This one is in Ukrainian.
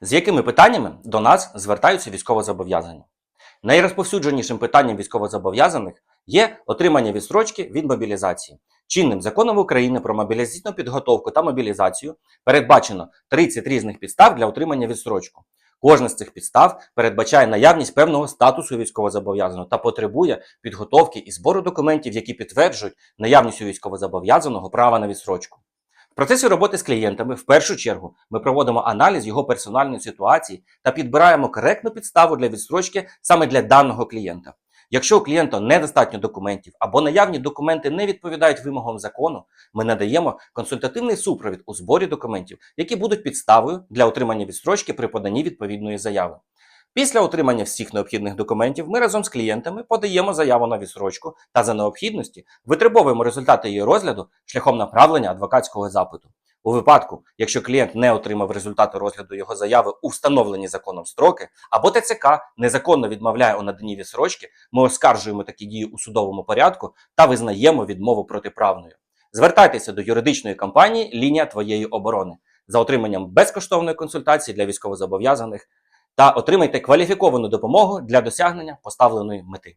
З якими питаннями до нас звертаються військовозобов'язані? Найрозповсюдженішим питанням військовозобов'язаних є отримання відстрочки від мобілізації. Чинним законом України про мобілізаційну підготовку та мобілізацію передбачено 30 різних підстав для отримання відстрочку. Кожна з цих підстав передбачає наявність певного статусу військовозобов'язаного та потребує підготовки і збору документів, які підтверджують наявність у військовозобов'язаного права на відстрочку. Процесі роботи з клієнтами в першу чергу ми проводимо аналіз його персональної ситуації та підбираємо коректну підставу для відстрочки саме для даного клієнта. Якщо у клієнта недостатньо документів або наявні документи не відповідають вимогам закону, ми надаємо консультативний супровід у зборі документів, які будуть підставою для отримання відстрочки при поданні відповідної заяви. Після отримання всіх необхідних документів ми разом з клієнтами подаємо заяву на відстрочку та за необхідності витребовуємо результати її розгляду шляхом направлення адвокатського запиту. У випадку, якщо клієнт не отримав результати розгляду його заяви у встановлені законом строки, або ТЦК незаконно відмовляє у наданні відсрочки, ми оскаржуємо такі дії у судовому порядку та визнаємо відмову протиправною. Звертайтеся до юридичної компанії Лінія твоєї оборони за отриманням безкоштовної консультації для військовозобов'язаних та отримайте кваліфіковану допомогу для досягнення поставленої мети.